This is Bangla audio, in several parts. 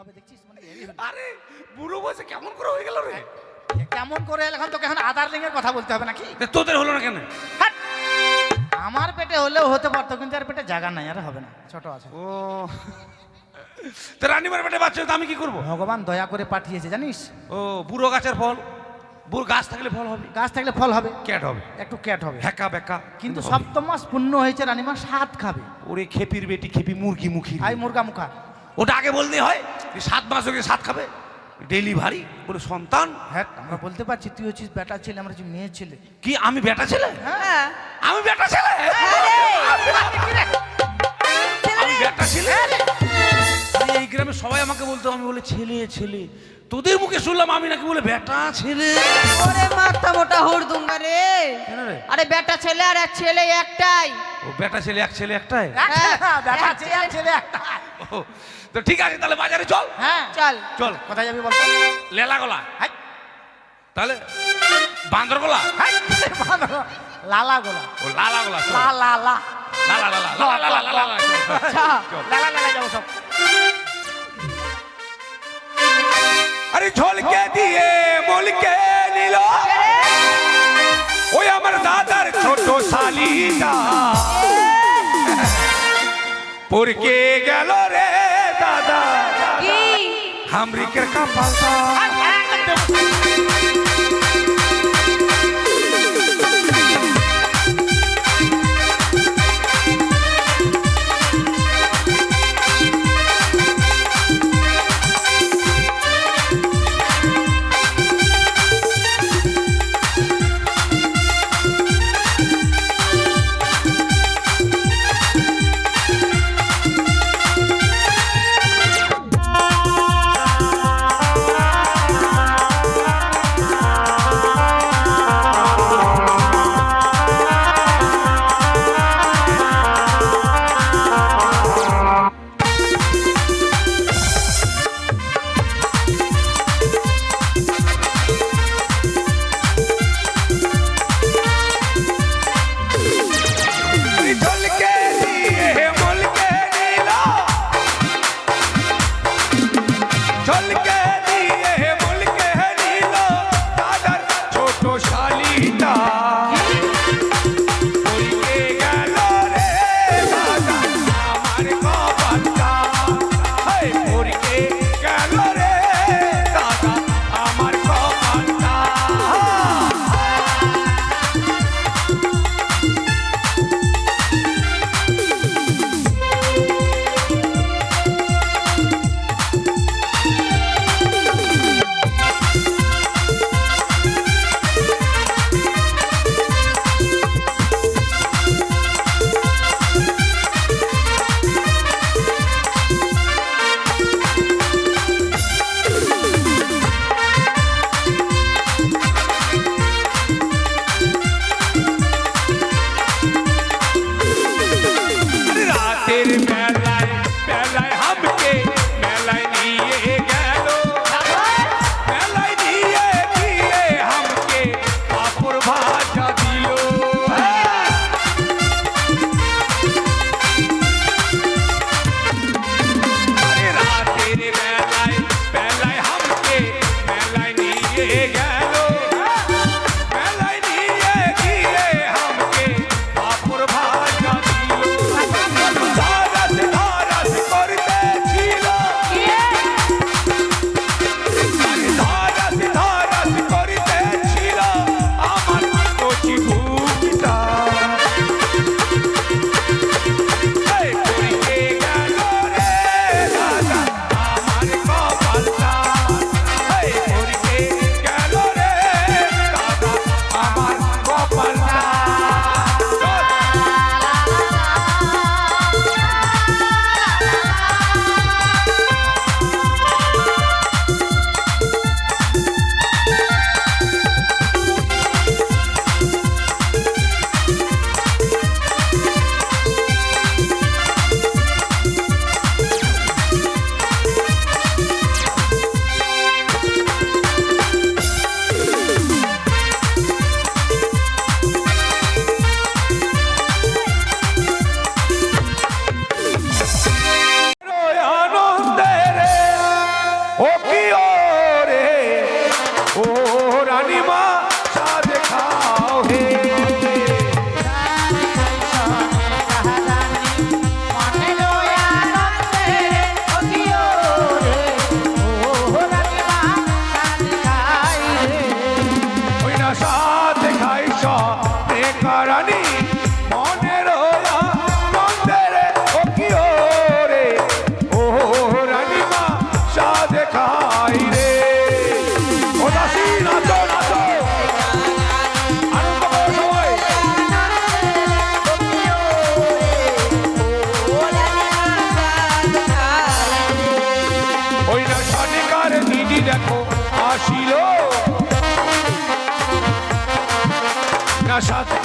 হবে দেখছিস? মানে আরে বুড়ো বয়সে কেমন করে হয়ে গেল রে? কেমন করে এখন তোকে এখন আধার লিঙ্গের কথা বলতে হবে নাকি? তোদের হলো না কেন? আমার পেটে হলেও হতে পারতো কিন্তু আর পেটে জায়গা নাই আর হবে না ছোট আছে। ও তা রানীমার পেটে বাচ্চা তো আমি কি করব? ভগবান দয়া করে পাঠিয়েছে জানিস? ও বুড়ো গাছের ফল। বুড়ো গাছ থাকলে ফল হবে। গাছ থাকলে ফল হবে। ক্যাট হবে। একটু ক্যাট হবে। হ্যাকা বেকা কিন্তু। সপ্তম মাস পূর্ণ হয়েছে রানীমা সাত খাবে। ওরে খেপির বেটি খেপি মুরগি মুখী আই মুরগা মুখা ওটা আগে বলতে হয় সাত মাস ওকে সাত খাবে। ডেলিভারি ওরে সন্তান? হ্যাঁ আমরা বলতে পারছি তুই হচ্ছিস বেটা ছেলে আমরা হচ্ছি মেয়ে ছেলে। কি আমি বেটা ছেলে? হ্যাঁ। আমি বেটা ছেলে? ছেলে? আমি বেটা ছেলে। এই গ্রামে সবাই আমাকে বলতো আমি বলে ছেলে ছেলে। তোদের মুখে শুনলাম আমি নাকি বলে বেটা ছেলে। ওরে মাথা মোটা রে? আরে বেটা ছেলে আর এক ছেলে একটাই। ও বেটা ছেলে এক ছেলে একটাই? হ্যাঁ, বেটা ছেলে এক ছেলে একটা তো ঠিক আছে তাহলে বাজারে চল। হ্যাঁ চল। চল। কোথায় যাবি বলতো লেলা গলা হাই, তাহলে বান্দর গলা হাই, লালা গোলা ও লালা গলা। লা লা লা লালা লালা লালা লালা লালা চল, চল। চল। লালা লালা যাব সব। আরে ঝলকে দিয়ে মলকে নিল। ওই আমার দাদার ছোট শালিটা পরকে গেল রে দাদা কি হামরিকের কাপালটা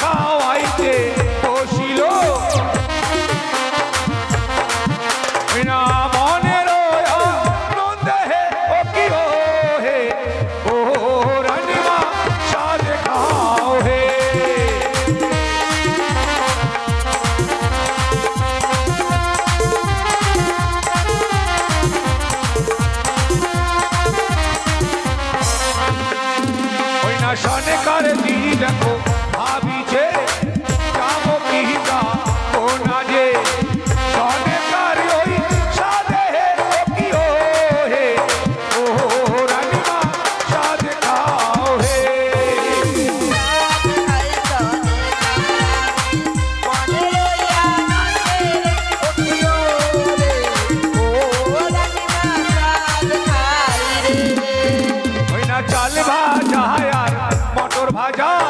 খাওয়াইতে। 大家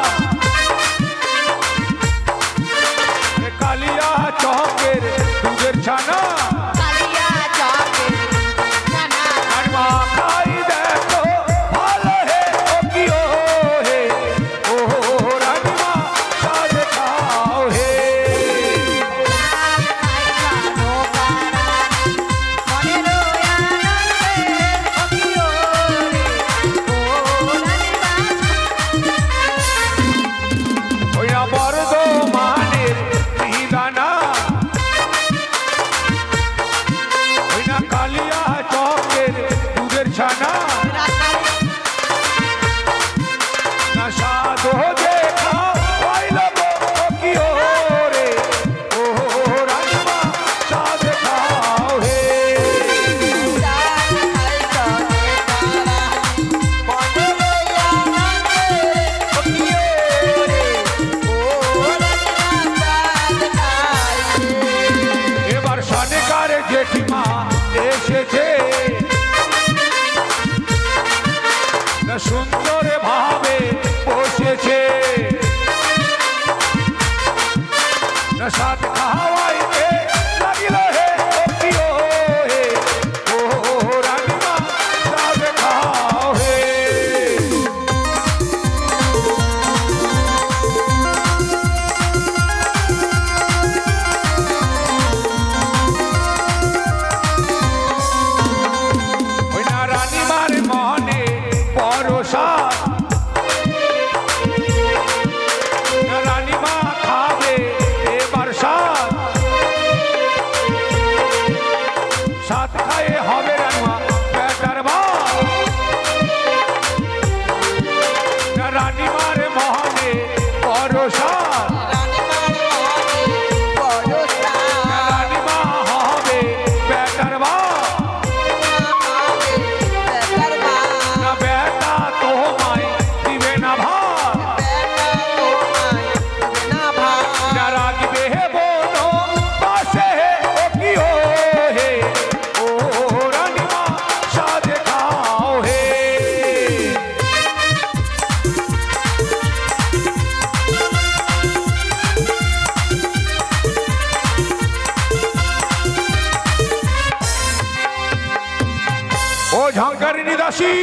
ভিকারিনী দাসী।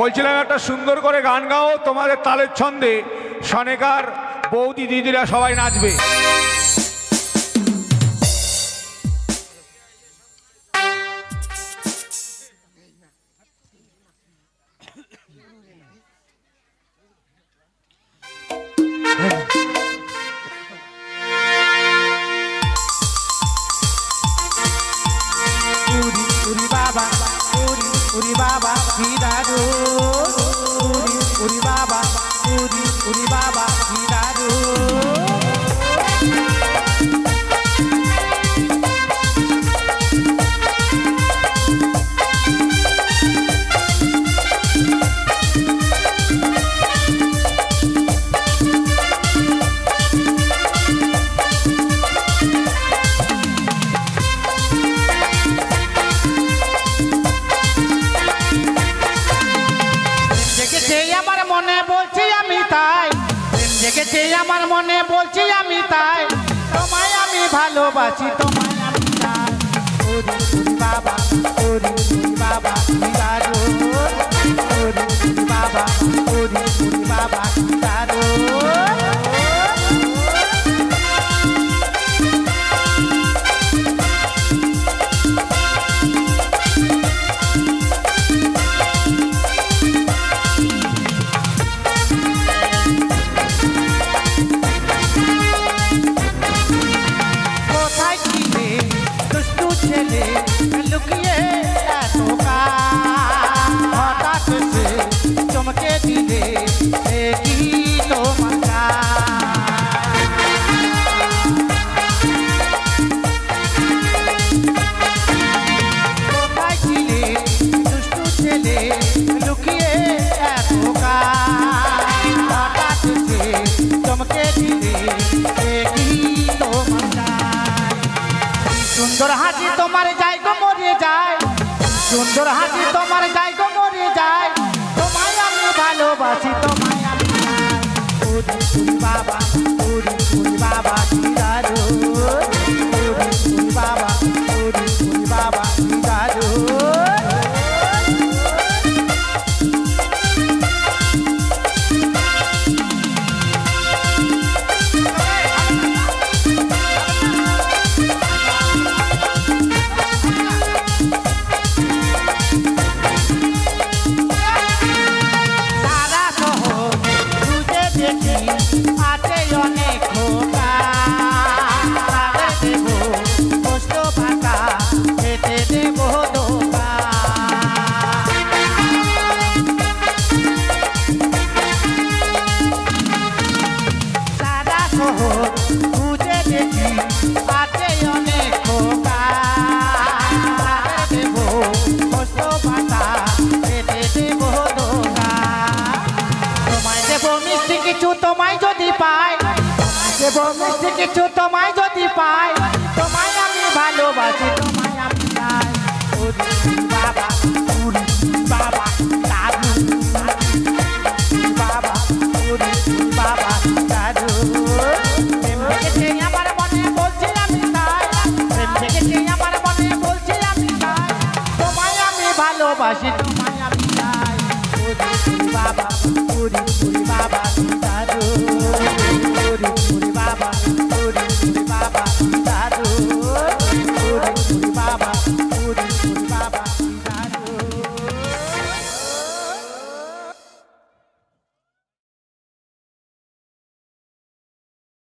বলছিলাম একটা সুন্দর করে গান গাও তোমাদের তালের ছন্দে। সনেকার বৌদি দিদিরা সবাই নাচবে। ভালোবাসি তোমায় আমি বাবা বাবা Show the hot কিছু তোমায় যদি পাই এবং মিষ্টি কিছু তোমায় যদি পাই তোমায় আমি ভালোবাসি তোমায় আমি ভালোবাসি করি বাবা তার